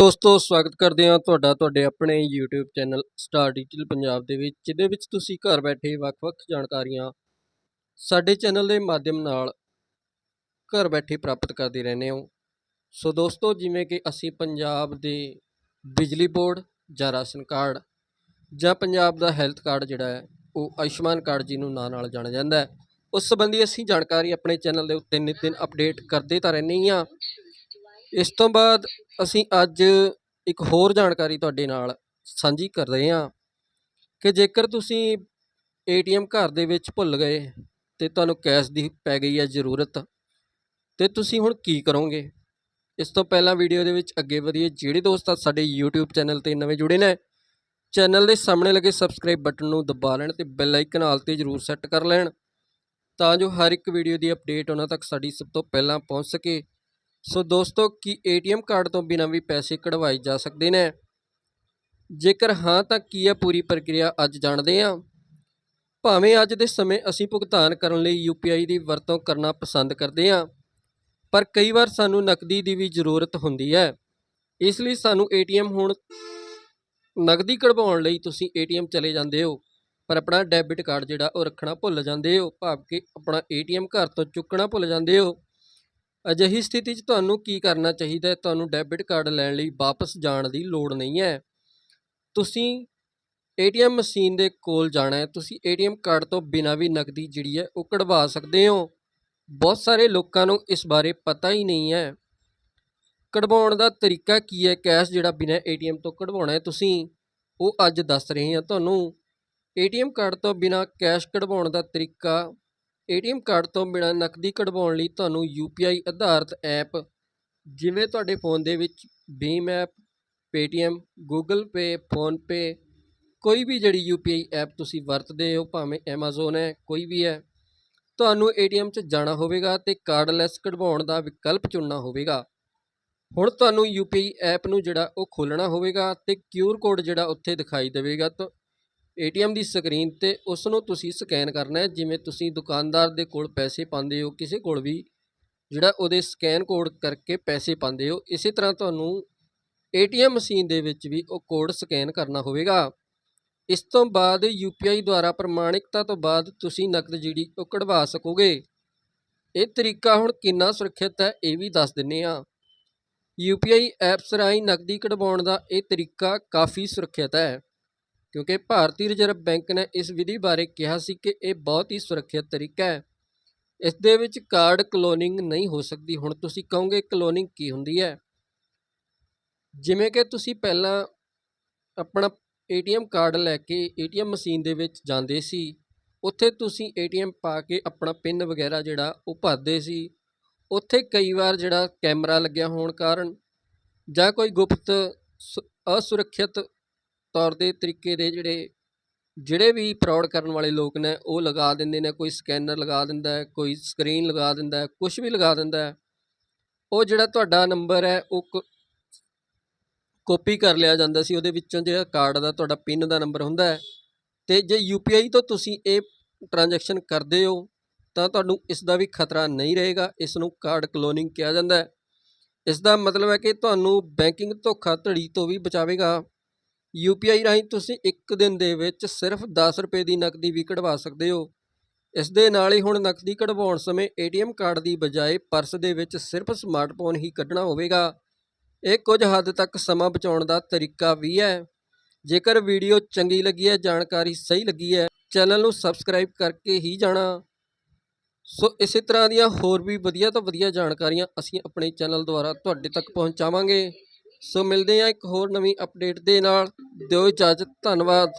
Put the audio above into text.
ਦੋਸਤੋ, ਸਵਾਗਤ ਕਰਦੇ ਹਾਂ ਤੁਹਾਡਾ, ਤੁਹਾਡੇ ਆਪਣੇ YouTube channel Star Digital Punjab ਦੇ ਵਿੱਚ, ਜਿਹਦੇ ਵਿੱਚ ਤੁਸੀਂ ਘਰ ਬੈਠੇ ਵੱਖ-ਵੱਖ ਜਾਣਕਾਰੀਆਂ ਸਾਡੇ ਚੈਨਲ ਦੇ ਮਾਧਿਅਮ ਨਾਲ ਘਰ ਬੈਠੇ ਪ੍ਰਾਪਤ ਕਰਦੇ ਰਹਿੰਦੇ ਹੋ। ਸੋ ਦੋਸਤੋ, ਜਿਵੇਂ ਕਿ ਅਸੀਂ ਪੰਜਾਬ ਦੇ ਬਿਜਲੀ ਬੋਰਡ ਜਾਂ ਰਾਸ਼ਨ ਕਾਰਡ ਜਾਂ ਪੰਜਾਬ ਦਾ ਹੈਲਥ ਕਾਰਡ ਜਿਹੜਾ ਹੈ, ਉਹ ਆਯੁਸ਼ਮਾਨ ਕਾਰਡ ਜਿਹਨੂੰ ਨਾਂ ਨਾਲ ਜਾਣਿਆ ਜਾਂਦਾ ਹੈ। ਉਸ ਸੰਬੰਧੀ ਅਸੀਂ ਜਾਣਕਾਰੀ ਆਪਣੇ ਚੈਨਲ ਦੇ ਉੱਤੇ ਨਿਤ ਦਿਨ ਅਪਡੇਟ ਕਰਦੇ ਤਾਂ ਰਹਿੰਦੇ ਹੀ ਹਾਂ। ਇਸ ਤੋਂ ਬਾਅਦ ਅਸੀਂ ਅੱਜ ਇੱਕ ਹੋਰ ਜਾਣਕਾਰੀ ਤੁਹਾਡੇ ਨਾਲ ਸਾਂਝੀ ਕਰ ਰਹੇ ਹਾਂ ਕਿ ਜੇਕਰ ਤੁਸੀਂ ਏਟੀਐਮ ਘਰ ਦੇ ਵਿੱਚ ਭੁੱਲ ਗਏ ਤੇ ਤੁਹਾਨੂੰ ਕੈਸ਼ ਦੀ ਪੈ ਗਈ ਹੈ ਜ਼ਰੂਰਤ, ਤੇ ਤੁਸੀਂ ਹੁਣ ਕੀ ਕਰੋਗੇ? ਇਸ ਤੋਂ ਪਹਿਲਾਂ ਵੀਡੀਓ ਦੇ ਵਿੱਚ ਅੱਗੇ ਵਧੀਏ ਜਿਹੜੇ ਦੋਸਤ ਸਾਡੇ YouTube ਚੈਨਲ ਤੇ ਨਵੇਂ ਜੁੜੇ ਨੇ, ਚੈਨਲ ਦੇ ਸਾਹਮਣੇ ਲੱਗੇ ਸਬਸਕ੍ਰਾਈਬ ਬਟਨ ਨੂੰ ਦਬਾ ਲੈਣ ਤੇ ਬੈਲ ਆਈਕਨ ਹਾਲ ਤੇ ਜ਼ਰੂਰ ਸੈੱਟ ਕਰ ਲੈਣ, ਤਾਂ ਜੋ ਹਰ ਇੱਕ ਵੀਡੀਓ ਦੀ ਅਪਡੇਟ ਉਹਨਾਂ ਤੱਕ ਸਾਡੀ ਸਭ ਤੋਂ ਪਹਿਲਾਂ ਪਹੁੰਚ ਸਕੇ। ਸੋ ਦੋਸਤੋ, ਕੀ ਏਟੀਐਮ ਕਾਰਡ ਤੋਂ ਬਿਨਾਂ ਵੀ ਪੈਸੇ ਕਢਵਾਏ ਜਾ ਸਕਦੇ ਨੇ? ਜੇਕਰ ਹਾਂ, ਤਾਂ ਕੀ ਹੈ ਪੂਰੀ ਪ੍ਰਕਿਰਿਆ ਅੱਜ ਜਾਣਦੇ ਹਾਂ? ਭਾਵੇਂ ਅੱਜ ਦੇ ਸਮੇਂ ਅਸੀਂ ਭੁਗਤਾਨ ਕਰਨ ਲਈ UPI ਦੀ ਵਰਤੋਂ ਕਰਨਾ ਪਸੰਦ ਕਰਦੇ ਹਾਂ, ਪਰ ਕਈ ਵਾਰ ਸਾਨੂੰ ਨਕਦੀ ਦੀ ਵੀ ਜ਼ਰੂਰਤ ਹੁੰਦੀ ਹੈ। ਇਸ ਲਈ ਸਾਨੂੰ ਏਟੀਐਮ ਹੁਣ ਨਕਦੀ ਕਢਵਾਉਣ ਲਈ ਤੁਸੀਂ ਏਟੀਐਮ ਚਲੇ ਜਾਂਦੇ ਹੋ, ਪਰ ਆਪਣਾ ਡੈਬਿਟ ਕਾਰਡ ਜਿਹੜਾ ਉਹ ਰੱਖਣਾ ਭੁੱਲ ਜਾਂਦੇ ਹੋ, ਭਾਵ ਕਿ ਆਪਣਾ ਏਟੀਐਮ ਘਰ ਤੋਂ ਚੁੱਕਣਾ ਭੁੱਲ ਜਾਂਦੇ ਹੋ। ਅਜਿਹੀ ਸਥਿਤੀ 'ਚ ਤੁਹਾਨੂੰ ਕੀ ਕਰਨਾ ਚਾਹੀਦਾ ਹੈ? ਤੁਹਾਨੂੰ ਡੈਬਿਟ ਕਾਰਡ ਲੈਣ ਲਈ ਵਾਪਸ ਜਾਣ ਦੀ ਲੋੜ ਨਹੀਂ ਹੈ। ਤੁਸੀਂ ਏਟੀਐਮ ਮਸ਼ੀਨ ਦੇ ਕੋਲ ਜਾਣਾ ਹੈ। ਤੁਸੀਂ ਏਟੀਐਮ ਕਾਰਡ ਤੋਂ ਬਿਨਾਂ ਵੀ ਨਕਦੀ ਜਿਹੜੀ ਹੈ ਉਹ ਕਢਵਾ ਸਕਦੇ ਹੋ। ਬਹੁਤ ਸਾਰੇ ਲੋਕਾਂ ਨੂੰ ਇਸ ਬਾਰੇ ਪਤਾ ਹੀ ਨਹੀਂ ਹੈ। ਕਢਵਾਉਣ ਦਾ ਤਰੀਕਾ ਕੀ ਹੈ? ਕੈਸ਼ ਜਿਹੜਾ ਬਿਨਾਂ ਏਟੀਐਮ ਤੋਂ ਕਢਵਾਉਣਾ ਹੈ। ਤੁਸੀਂ ਉਹ ਅੱਜ ਦੱਸ ਰਹੇ ਹਾਂ ਤੁਹਾਨੂੰ। ਏਟੀਐਮ ਕਾਰਡ ਤੋਂ ਬਿਨਾਂ ਕੈਸ਼ ਕਢਵਾਉਣ ਦਾ ਤਰੀਕਾ ਏਟੀਐਮ ਕਾਰਡ ਤੋਂ ਬਿਨਾਂ ਨਕਦੀ ਕਢਵਾਉਣ ਲਈ ਤੁਹਾਨੂੰ UPI ਆਧਾਰਿਤ ਐਪ ਜਿਵੇਂ ਤੁਹਾਡੇ ਫੋਨ ਦੇ ਵਿੱਚ Bhim app Paytm Google Pay PhonePe ਕੋਈ ਵੀ ਜਿਹੜੀ UPI ਐਪ ਤੁਸੀਂ ਵਰਤਦੇ ਹੋ, ਭਾਵੇਂ Amazon ਹੈ, ਕੋਈ ਵੀ ਹੈ, ਤੁਹਾਨੂੰ ਏਟੀਐਮ 'ਚ ਜਾਣਾ ਹੋਵੇਗਾ ਤੇ ਕਾਰਡਲੈਸ ਕਢਵਾਉਣ ਦਾ ਵਿਕਲਪ ਚੁਣਨਾ ਹੋਵੇਗਾ। ਹੁਣ ਤੁਹਾਨੂੰ UPI ਐਪ ਨੂੰ ਜਿਹੜਾ ਉਹ ਖੋਲ੍ਹਣਾ ਹੋਵੇਗਾ ਤੇ QR ਕੋਡ ਜਿਹੜਾ ਉੱਥੇ ਦਿਖਾਈ ਦੇਵੇਗਾ ਤਾਂ ਏਟੀਐਮ ਦੀ ਸਕਰੀਨ ਤੇ ਉਸ ਨੂੰ ਤੁਸੀਂ ਸਕੈਨ ਕਰਨਾ ਹੈ। ਜਿਵੇਂ ਤੁਸੀਂ ਦੁਕਾਨਦਾਰ ਦੇ ਕੋਲ ਪੈਸੇ ਪਾਉਂਦੇ ਹੋ, ਕਿਸੇ ਕੋਲ ਵੀ ਜਿਹੜਾ ਉਹਦੇ ਸਕੈਨ ਕੋਡ ਕਰਕੇ ਪੈਸੇ ਪਾਉਂਦੇ ਹੋ, ਇਸੇ ਤਰ੍ਹਾਂ ਤੁਹਾਨੂੰ ਏਟੀਐਮ ਮਸ਼ੀਨ ਦੇ ਵਿੱਚ ਵੀ ਉਹ ਕੋਡ ਸਕੈਨ ਕਰਨਾ ਹੋਵੇਗਾ। ਇਸ ਤੋਂ ਬਾਅਦ UPI ਦੁਆਰਾ ਪ੍ਰਮਾਣਿਕਤਾ ਤੋਂ ਬਾਅਦ ਤੁਸੀਂ ਨਕਦ ਜਿਹੜੀ ਉਹ ਕਢਵਾ ਸਕੋਗੇ। ਇਹ ਤਰੀਕਾ ਹੁਣ ਕਿੰਨਾ ਸੁਰੱਖਿਅਤ ਹੈ ਇਹ ਵੀ ਦੱਸ ਦਿੰਨੇ ਆ UPI ਐਪਸ ਰਾਹੀਂ ਨਕਦੀ ਕਢਵਾਉਣ ਦਾ ਇਹ ਤਰੀਕਾ ਕਾਫੀ ਸੁਰੱਖਿਅਤ ਹੈ। ਕਿਉਂਕਿ ਭਾਰਤੀ ਰਿਜ਼ਰਵ ਬੈਂਕ ਨੇ ਇਸ ਵਿਧੀ ਬਾਰੇ ਕਿਹਾ ਸੀ ਕਿ ਇਹ ਬਹੁਤ ਹੀ ਸੁਰੱਖਿਅਤ ਤਰੀਕਾ ਹੈ। ਇਸ ਦੇ ਵਿੱਚ ਕਾਰਡ ਕਲੋਨਿੰਗ ਨਹੀਂ ਹੋ ਸਕਦੀ। ਹੁਣ ਤੁਸੀਂ ਕਹੋਗੇ ਕਲੋਨਿੰਗ ਕੀ ਹੁੰਦੀ ਹੈ? ਜਿਵੇਂ ਕਿ ਤੁਸੀਂ ਪਹਿਲਾਂ ਆਪਣਾ ਏਟੀਐਮ ਕਾਰਡ ਲੈ ਕੇ ਏਟੀਐਮ ਮਸ਼ੀਨ ਦੇ ਵਿੱਚ ਜਾਂਦੇ ਸੀ, ਉੱਥੇ ਤੁਸੀਂ ਏਟੀਐਮ ਪਾ ਕੇ ਆਪਣਾ ਪਿੰਨ ਵਗੈਰਾ ਜਿਹੜਾ ਉਹ ਭਰਦੇ ਸੀ। ਉੱਥੇ ਕਈ ਵਾਰ ਜਿਹੜਾ ਕੈਮਰਾ ਲੱਗਿਆ ਹੋਣ ਕਾਰਨ ਜਾਂ ਕੋਈ ਗੁਪਤ ਸੁ- ਅਸੁਰੱਖਿਅਤ ਤੌਰ ਦੇ ਤਰੀਕੇ ਦੇ ਜਿਹੜੇ ਜਿਹੜੇ ਵੀ ਫਰਾਡ ਕਰਨ ਵਾਲੇ ਲੋਕ ਨੇ, ਉਹ ਲਗਾ ਦਿੰਦੇ ਨੇ, ਕੋਈ ਸਕੈਨਰ ਲਗਾ ਦਿੰਦਾ ਹੈ, ਕੋਈ ਸਕਰੀਨ ਲਗਾ ਦਿੰਦਾ ਹੈ ਕੁਝ ਵੀ ਲਗਾ ਦਿੰਦਾ ਹੈ, ਉਹ ਜਿਹੜਾ ਤੁਹਾਡਾ ਨੰਬਰ ਹੈ, ਉਹ ਕ- ਕਾਪੀ ਕਰ ਲਿਆ ਜਾਂਦਾ ਸੀ, ਉਹਦੇ ਵਿੱਚੋਂ ਜਿਹੜਾ ਕਾਰਡ ਦਾ ਤੁਹਾਡਾ ਪਿੰਨ ਦਾ ਨੰਬਰ ਹੁੰਦਾ ਹੈ, ਤੇ ਜੇ UPI ਤੋਂ ਤੁਸੀਂ ਇਹ ਟ੍ਰਾਂਜੈਕਸ਼ਨ ਕਰਦੇ ਹੋ, ਤਾਂ ਤੁਹਾਨੂੰ ਇਸ ਦਾ ਵੀ ਖਤਰਾ ਨਹੀਂ ਰਹੇਗਾ ਇਸ ਨੂੰ ਕਾਰਡ ਕਲੋਨਿੰਗ ਕਿਹਾ ਜਾਂਦਾ ਹੈ। ਇਸ ਦਾ ਮਤਲਬ ਹੈ ਕਿ ਤੁਹਾਨੂੰ ਬੈਂਕਿੰਗ ਧੋਖਾਧੜੀ ਤੋਂ ਵੀ ਬਚਾਵੇਗਾ। UPI ਰਾਹੀਂ ਤੁਸੀਂ ਇੱਕ ਦਿਨ ਦੇ ਵਿੱਚ ਸਿਰਫ 10 ਰੁਪਏ ਦੀ ਨਕਦੀ ਵੀ ਕਢਵਾ ਸਕਦੇ ਹੋ। ਇਸ ਦੇ ਨਾਲ ਹੀ ਹੁਣ ਨਕਦੀ ਕਢਵਾਉਣ ਸਮੇਂ ATM ਕਾਰਡ ਦੀ ਬਜਾਏ ਪਰਸ ਦੇ ਵਿੱਚ ਸਿਰਫ ਸਮਾਰਟਫੋਨ ਹੀ ਕੱਢਣਾ ਹੋਵੇਗਾ। ਇਹ ਕੁਝ ਹੱਦ ਤੱਕ ਸਮਾਂ ਬਚਾਉਣ ਦਾ ਤਰੀਕਾ ਵੀ ਹੈ। ਜੇਕਰ ਵੀਡੀਓ ਚੰਗੀ ਲੱਗੀ ਹੈ, ਜਾਣਕਾਰੀ ਸਹੀ ਲੱਗੀ ਹੈ, ਚੈਨਲ ਨੂੰ ਸਬਸਕ੍ਰਾਈਬ ਕਰਕੇ ਹੀ ਜਾਣਾ। ਸੋ ਇਸੇ ਤਰ੍ਹਾਂ ਦੀਆਂ ਹੋਰ ਵੀ ਵਧੀਆ ਤੋਂ ਵਧੀਆ ਜਾਣਕਾਰੀਆਂ ਅਸੀਂ ਆਪਣੇ ਚੈਨਲ ਦੁਆਰਾ ਤੁਹਾਡੇ ਤੱਕ ਪਹੁੰਚਾਵਾਂਗੇ। ਸੋ ਮਿਲਦੇ ਹਾਂ ਇੱਕ ਹੋਰ ਨਵੀਂ ਅਪਡੇਟ ਦੇ ਨਾਲ। ਦਿਓ ਇਜਾਜ਼ਤ ਧੰਨਵਾਦ।